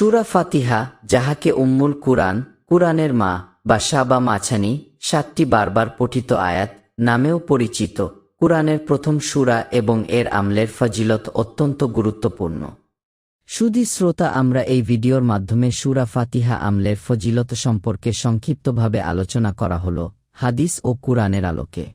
সুরা ফাতিহা, যাহাকে উম্মুল কুরআন, কুরআনের মা, বা সাবা মাছানি সাতটি বারবার পঠিত আয়াত নামেও পরিচিত, কুরআনের প্রথম সুরা এবং এর আমলের ফজিলত অত্যন্ত গুরুত্বপূর্ণ। সুদী শ্রোতা, আমরা এই ভিডিওর মাধ্যমে সুরা ফাতিহা আমলের ফজিলত সম্পর্কে সংক্ষিপ্তভাবে আলোচনা করা হল, হাদিস ও কুরআনের আলোকে।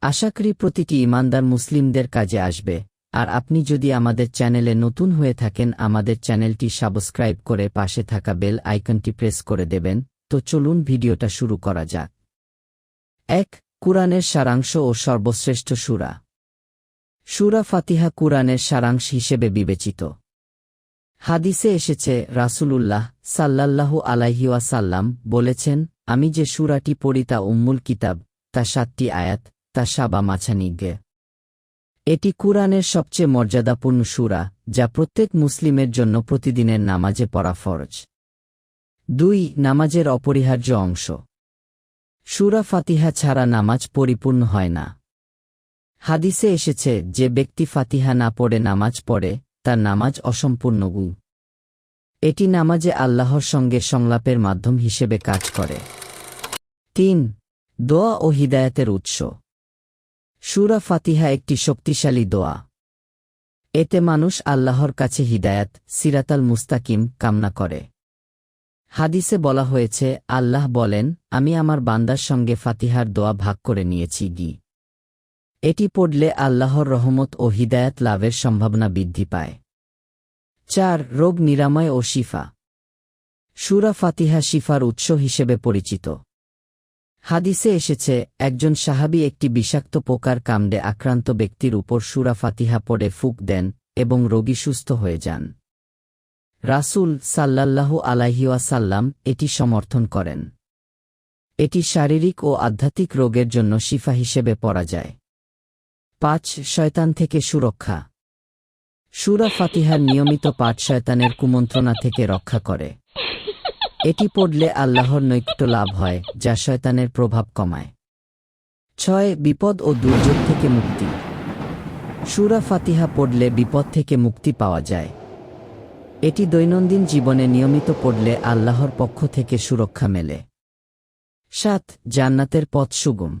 আশা করি প্রতিটি ইমানদার মুসলিমদের কাজে আসবে। আর আপনি যদি আমাদের চ্যানেলে নতুন হয়ে থাকেন, আমাদের চ্যানেলটি সাবস্ক্রাইব করে পাশে থাকা বেল আইকনটি প্রেস করে দেবেন। তো চলুন ভিডিওটা শুরু করা যাক। এক, কুরআনের সারাংশ ও সর্বশ্রেষ্ঠ সুরা। সুরা ফাতিহা কুরআনের সারাংশ হিসেবে বিবেচিত। হাদিসে এসেছে, রাসূলুল্লাহ সাল্লাল্লাহু আলাইহি ওয়াসাল্লাম বলেছেন, আমি যে সুরাটি পড়ি তা উম্মুল কিতাব, তা সাতটি আয়াত, তা সাবা মাছানিজ্ঞে এটি কুরআনের সবচেয়ে মর্যাদাপূর্ণ সুরা, যা প্রত্যেক মুসলিমের জন্য প্রতিদিনের নামাজে পড়া ফরজ। দুই, নামাজের অপরিহার্য অংশ। সুরা ফাতিহা ছাড়া নামাজ পরিপূর্ণ হয় না। হাদিসে এসেছে, যে ব্যক্তি ফাতিহা না পড়ে নামাজ পড়ে, তার নামাজ অসম্পূর্ণ গু। এটি নামাজে আল্লাহর সঙ্গে সংলাপের মাধ্যম হিসেবে কাজ করে। তিন, দোয়া ও হিদায়াতের উৎস। সুরা ফাতিহা একটি শক্তিশালী দোয়া। এতে মানুষ আল্লাহর কাছে হিদায়াত, সিরাতাল মুস্তাকিম কামনা করে। হাদিসে বলা হয়েছে, আল্লাহ বলেন, আমি আমার বান্দার সঙ্গে ফাতিহার দোয়া ভাগ করে নিয়েছি গি। এটি পড়লে আল্লাহর রহমত ও হিদায়াত লাভের সম্ভাবনা বৃদ্ধি পায়। চার, রোগ নিরাময় ও শিফা। সুরা ফাতিহা শিফার উৎস হিসেবে পরিচিত। হাদিসে এসেছে, একজন সাহাবি একটি বিষাক্ত পোকার কামড়ে আক্রান্ত ব্যক্তির উপর সুরা ফাতিহা পড়ে ফুক দেন এবং রোগী সুস্থ হয়ে যান। রাসূল সাল্লাল্লাহু আলাইহিওয়াসাল্লাম এটি সমর্থন করেন। এটি শারীরিক ও আধ্যাত্মিক রোগের জন্য শিফা হিসেবে পড়া যায়। পাঁচ, শয়তান থেকে সুরক্ষা। সুরা ফাতিহার নিয়মিত পাঠ শয়তানের কুমন্ত্রণা থেকে রক্ষা করে। এটি পড়লে আল্লাহর নৈকট্য লাভ হয়, যা শয়তানের প্রভাব কমায়। ছয়, বিপদ ও দুর্যোগ থেকে মুক্তি। সুরা ফাতিহা পড়লে বিপদ থেকে মুক্তি পাওয়া যায়। এটি দৈনন্দিন জীবনে নিয়মিত পড়লে আল্লাহর পক্ষ থেকে সুরক্ষা মেলে। সাত, জান্নাতের পথ সুগম।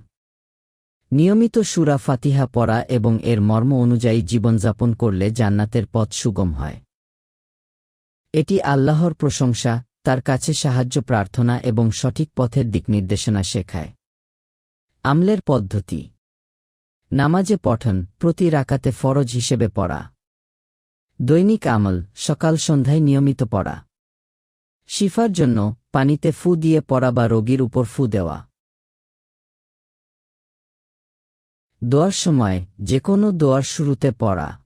নিয়মিত সুরা ফাতিহা পড়া এবং এর মর্ম অনুযায়ী জীবনযাপন করলে জান্নাতের পথ সুগম হয়। এটি আল্লাহর প্রশংসা তার কাছে সাহায্য প্রার্থনা এবং সঠিক পথের দিকনির্দেশনা শেখায়। আমলের পদ্ধতি। নামাজে পঠন, প্রতি রাকাতে ফরজ হিসেবে পড়া। দৈনিক আমল, সকাল সন্ধ্যায় নিয়মিত পড়া। শিফার জন্য পানিতে ফু দিয়ে পড়া বা রোগীর উপর ফু দেওয়া। দোয়ার সময় যে কোনো দোয়ার শুরুতে পড়া।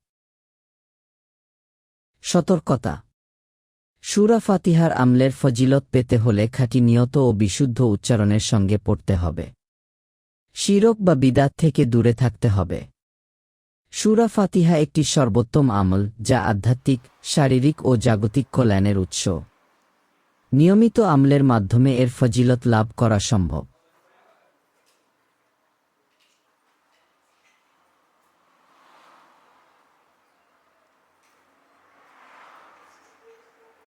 সতর্কতা। সুরা ফাতিহার আমলের ফজিলত পেতে হলে খাঁটি নিয়ত ও বিশুদ্ধ উচ্চারণের সঙ্গে পড়তে হবে। শিরক বা বিদাত থেকে দূরে থাকতে হবে। সুরা ফাতিহা একটি সর্বোত্তম আমল যা আধ্যাত্মিক, শারীরিক ও জাগতিক কল্যাণের উৎস। নিয়মিত আমলের মাধ্যমে এর ফজিলত লাভ করা সম্ভব।